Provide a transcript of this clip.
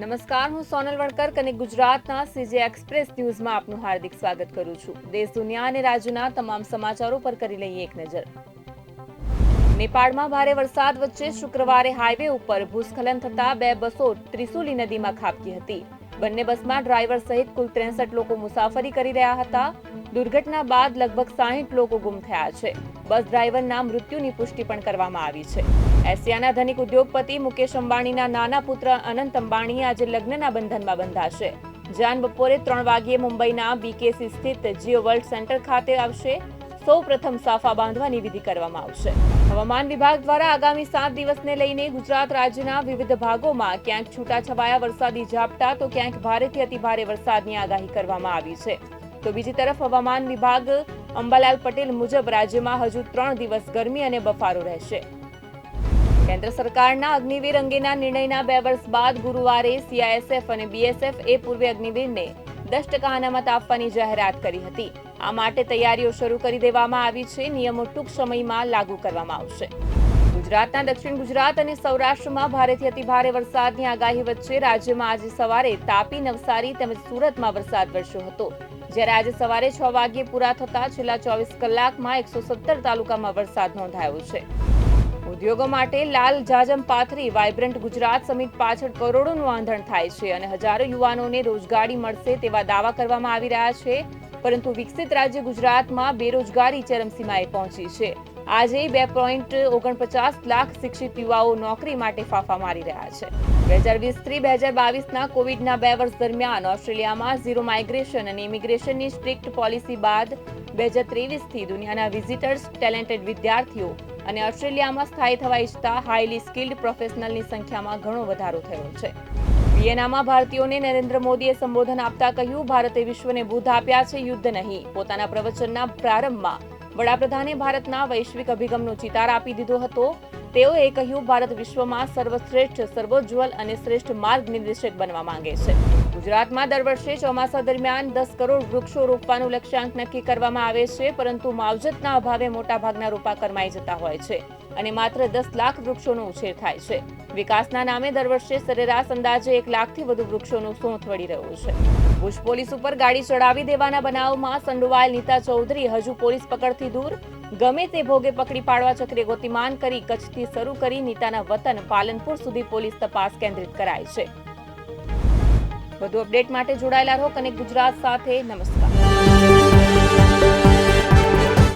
નમસ્કાર, હું સોનલ વણકર અને ગુજરાતના સીજે એક્સપ્રેસ ન્યૂઝમાં આપનું હાર્દિક સ્વાગત કરું છું. દેશ, દુનિયા અને રાજ્યના તમામ સમાચારો પર કરી લઈએ એક નજર. નેપાળમાં ભારે વરસાદ વચ્ચે શુક્રવારે હાઈવે ઉપર ભૂસ્ખલન થતા બે બસો ત્રિશુલી નદીમાં ખાબકી હતી. બંને બસમાં ડ્રાઈવર સહિત કુલ ત્રેસઠ લોકો મુસાફરી કરી રહ્યા હતા. દુર્ઘટના બાદ લગભગ સાહીઠ લોકો ગુમ થયા છે. બસ ડ્રાઈવરના મૃત્યુની પુષ્ટિ પણ કરવામાં આવી છે. એશિયાના ધનિક ઉદ્યોગપતિ મુકેશ અંબાણીના નાના પુત્ર અનંત અંબાણી આજે લગ્નના બંધનમાં બંધાશે. જાન બપોરે ત્રણ વાગ્યે મુંબઈના બીકેસી સ્થિત જીઓ વર્લ્ડ સેન્ટર ખાતે આવશે. સૌ પ્રથમ સાફા બાંધવાની વિધિ કરવામાં આવશે. હવામાન વિભાગ દ્વારા આગામી સાત દિવસને લઈને ગુજરાત રાજ્યના વિવિધ ભાગોમાં ક્યાંક છૂટાછવાયા વરસાદી ઝાપટા, તો ક્યાંક ભારેથી અતિભારે વરસાદની આગાહી કરવામાં આવી છે. તો બીજી તરફ હવામાન વિભાગ અંબાલાલ પટેલ મુજબ રાજ્યમાં હજુ ત્રણ દિવસ ગરમી અને બફારો રહેશે. કેન્દ્ર સરકારના અગ્નિવીર અંગેના નિર્ણયના બે વર્ષ બાદ ગુરુવારે સીઆઈએસએફ અને બીએસએફ એ પૂર્વે અગ્નિવીરને દસ ટકા અનામત આપવાની જાહેરાત કરી હતી. આ માટે તૈયારીઓ શરૂ કરી દેવામાં આવી છે. નિયમો ટૂંક સમયમાં લાગુ કરવામાં આવશે. ગુજરાતના દક્ષિણ ગુજરાત અને સૌરાષ્ટ્રમાં ભારેથી અતિભારે વરસાદની આગાહી વચ્ચે રાજ્યમાં આજે સવારે તાપી નવસારી તેમજ સુરતમાં વરસાદ વરસ્યો હતો. જ્યારે આજે સવારે છ વાગ્યે પૂરા થતા છેલ્લા ચોવીસ કલાકમાં એકસો સત્તર તાલુકામાં વરસાદ નોંધાયો છે. ઉદ્યોગો માટે લાલ જાજમ પાથરી વાઇબ્રન્ટ ગુજરાત સમિટ પાછળ કરોડોનું આંધણ થાય છે અને હજારો યુવાનોને રોજગારી મળશે તેવા દાવા કરવામાં આવી રહ્યા છે, પરંતુ વિકસિત રાજ્ય ગુજરાતમાં બેરોજગારી ચરમસીમાએ પહોંચી છે. આજે બે પોઈન્ટ ઓગણપચાસ લાખ શિક્ષિત યુવાઓ નોકરી માટે ફાફા મારી રહ્યા છે. બે હજાર વીસથી બે હજાર બાવીસના કોવિડના બે વર્ષ દરમિયાન ઓસ્ટ્રેલિયામાં ઝીરો માઇગ્રેશન અને ઇમિગ્રેશનની સ્ટ્રિક્ટ પોલિસી બાદ બે હજાર ત્રેવીસથી દુનિયાના વિઝિટર્સ ટેલેન્ટેડ વિદ્યાર્થીઓ અને ઓસ્ટ્રેલિયામાં સ્થાયી થવા ઈચ્છતા હાઈલી સ્કિલ્ડ પ્રોફેશનલની સંખ્યામાં ઘણો વધારો થયો છે. વિયેનામાં ભારતીયોને નરેન્દ્ર મોદીએ સંબોધન આપતા કહ્યું, ભારતે વિશ્વને બુદ્ધ આપ્યા છે, યુદ્ધ નહીં. પોતાના પ્રવચનના પ્રારંભમાં વડાપ્રધાને ભારતના વૈશ્વિક અભિગમનો ચિતાર આપી દીધો હતો. તેઓએ કહ્યું, ભારત વિશ્વમાં સર્વશ્રેષ્ઠ, સર્વોજ્જવલ અને શ્રેષ્ઠ માર્ગ નિર્દેશક બનવા માંગે છે. ગુજરાતમાં દર વર્ષે ચોમાસા દરમિયાન દસ કરોડ વૃક્ષો રોપવાનું લક્ષ્યાંક નક્કી કરવામાં આવે છે, પરંતુ માવજતના અભાવે મોટાભાગના રોપા કરમાઈ જતા હોય છે. અને માત્ર દસ લાખ વૃક્ષોનો ઉછેર થાય છે. વિકાસના નામે દર વર્ષે સરેરાશ અંદાજે એક લાખથી વધુ વૃક્ષોનું સોંથ વળી રહ્યું છે. ભુજ પોલીસ ઉપર ગાડી ચડાવી દેવાના બનાવમાં સંડોવાયેલ નીતા ચૌધરી હજુ પોલીસ પકડથી દૂર. ગમે તે ભોગે પકડી પાડવા ચક્રે ગોતિમાન કરી કચ્છથી શરૂ કરી નીતાના વતન પાલનપુર સુધી પોલીસ તપાસ કેન્દ્રિત કરાય છે. વધુ અપડેટ માટે જોડાયેલા રહો કનેક્ટ ગુજરાત સાથે. નમસ્કાર.